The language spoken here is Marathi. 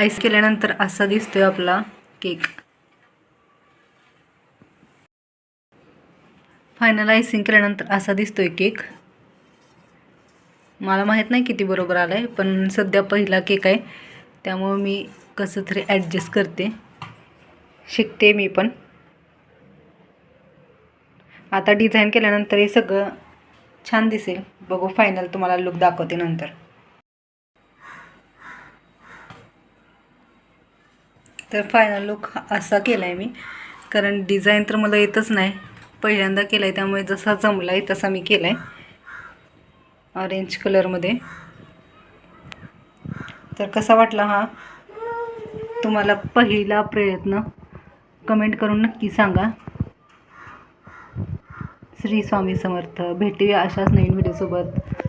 आईस केल्यानंतर असा दिसतोय आपला केक फायनल आयसिंग केल्यानंतर असा दिसतोय केक मला माहीत नाही किती बरोबर आला आहे पण सध्या पहिला केक आहे. त्यामुळं मी कसं तरी ॲडजस्ट करते. शिकते मी पण. आता डिझाईन केल्यानंतर हे सगळं छान दिसेल. बघू फायनल तुम्हाला लुक दाखवते नंतर. तर फायनल लुक असा केला आहे मी. कारण डिझाईन तर मला येतच नाही. पहिल्यांदा केला आहे त्यामुळे जसा जमला आहे तसा मी केला आहे ऑरेंज कलरमध्ये तर कसा वाटला हा? तुम्हाला पहिला प्रयत्न? कमेंट करून नक्की सांगा. श्री स्वामी समर्थ. भेटूया अशाच नवीन व्हिडिओसोबत